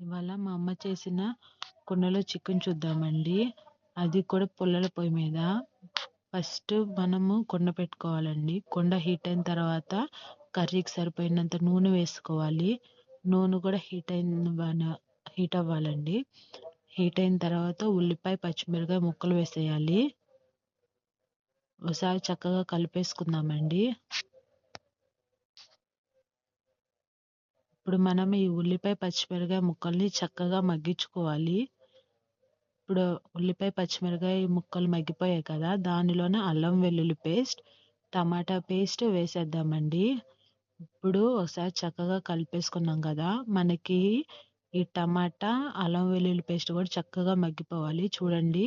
ఇవాళ మా అమ్మ చేసిన కుండలో చికెన్ చూద్దామండి. అది కూడా పుల్లల పొయ్యి మీద. ఫస్ట్ మనము కుండ పెట్టుకోవాలండి. కుండ హీట్ అయిన తర్వాత కర్రీకి సరిపోయినంత నూనె వేసుకోవాలి. నూనె కూడా హీట్ అయిన హీట్ అవ్వాలండి. హీట్ అయిన తర్వాత ఉల్లిపాయ పచ్చిమిరకాయ ముక్కలు వేసేయాలి. ఒకసారి చక్కగా కలిపేసుకుందామండి. ఇప్పుడు మనం ఈ ఉల్లిపాయ పచ్చిమిరకాయ ముక్కల్ని చక్కగా మగ్గించుకోవాలి. ఇప్పుడు ఉల్లిపాయ పచ్చిమిరకాయ ముక్కలు మగ్గిపోయాయి కదా దానిలోనే అల్లం వెల్లుల్లి పేస్ట్ టమాటా పేస్ట్ వేసేద్దామండి. ఇప్పుడు ఒకసారి చక్కగా కలిపేసుకున్నాం కదా మనకి ఈ టమాటా అల్లం వెల్లుల్లి పేస్ట్ కూడా చక్కగా మగ్గిపోవాలి. చూడండి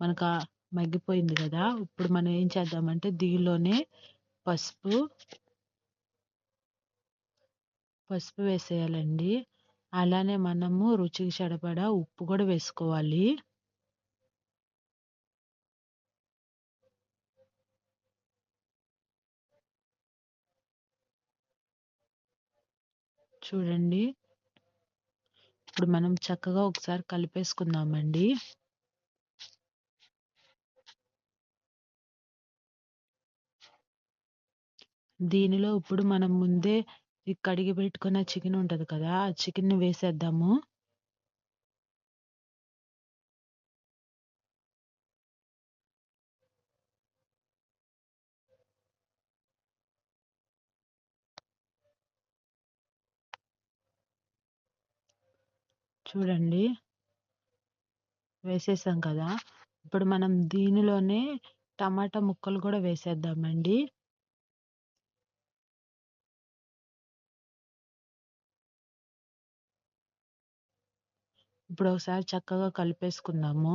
మనకు మగ్గిపోయింది కదా. ఇప్పుడు మనం ఏం చేద్దామంటే దీనిలోనే పసుపు పసుపు వేసేయాలండి. అలానే మనము రుచికి సరిపడా ఉప్పు కూడా వేసుకోవాలి. చూడండి. ఇప్పుడు మనం చక్కగా ఒకసారి కలిపేసుకుందామండి. దీనిలో ఇప్పుడు మనం ముందే ఈ కడిగి పెట్టుకున్న చికెన్ ఉంటుంది కదా ఆ చికెన్ని వేసేద్దాము. చూడండి. వేసేసాం కదా. ఇప్పుడు మనం దీనిలోనే టమాటా ముక్కలు కూడా వేసేద్దామండి. ఇప్పుడు ఒకసారి చక్కగా కలిపేసుకుందాము.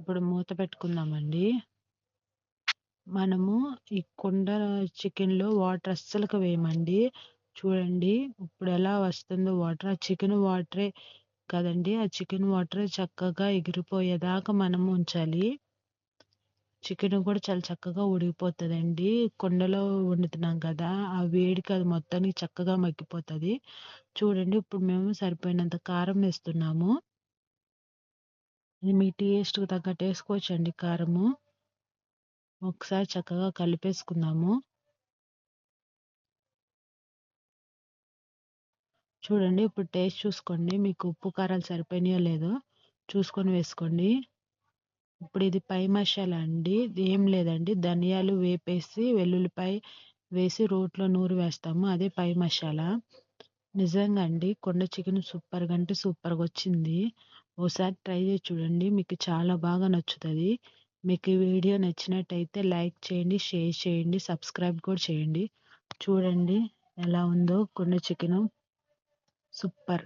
ఇప్పుడు మూత పెట్టుకుందామండి. మనము ఈ కుండ చికెన్లో వాటర్ అస్సలుకు వేయమండి. చూడండి ఇప్పుడు ఎలా వస్తుందో వాటర్. ఆ చికెన్ వాటరే కదండి! ఆ చికెన్ వాటర్ చక్కగా ఎగిరిపోయేదాకా మనం ఉంచాలి. చికెన్ కూడా చాలా చక్కగా ఉడికిపోతుందండి. కుండలో వండుతున్నాం కదా! ఆ వేడికి అది మొత్తానికి చక్కగా మగ్గిపోతుంది. చూడండి ఇప్పుడు మేము సరిపోయినంత కారం వేస్తున్నాము. ఇది మీ టేస్ట్కి తగ్గట్టు వేసుకోవచ్చండి కారము. ఒకసారి చక్కగా కలిపేసుకుందాము. చూడండి ఇప్పుడు టేస్ట్ చూసుకోండి. మీకు ఉప్పు కారాలు సరిపోయినాయో లేదో చూసుకొని వేసుకోండి. ఇప్పుడు ఇది పై మసాలా అండి. ఏం లేదండి. ధనియాలు వేపేసి వెల్లుల్లిపాయ వేసి రోట్లో నూరు వేస్తాము. అదే పై మసాలా. నిజంగా అండి కొండ చికెన్ సూపర్గా అంటే సూపర్గా వచ్చింది. ఓసారి ట్రై చేసి చూడండి. మీకు చాలా బాగా నచ్చుతుంది. మీకు ఈ వీడియో నచ్చినట్టయితే లైక్ చేయండి షేర్ చేయండి సబ్స్క్రైబ్ కూడా చేయండి. చూడండి ఎలా ఉందో కొండ చికెను. super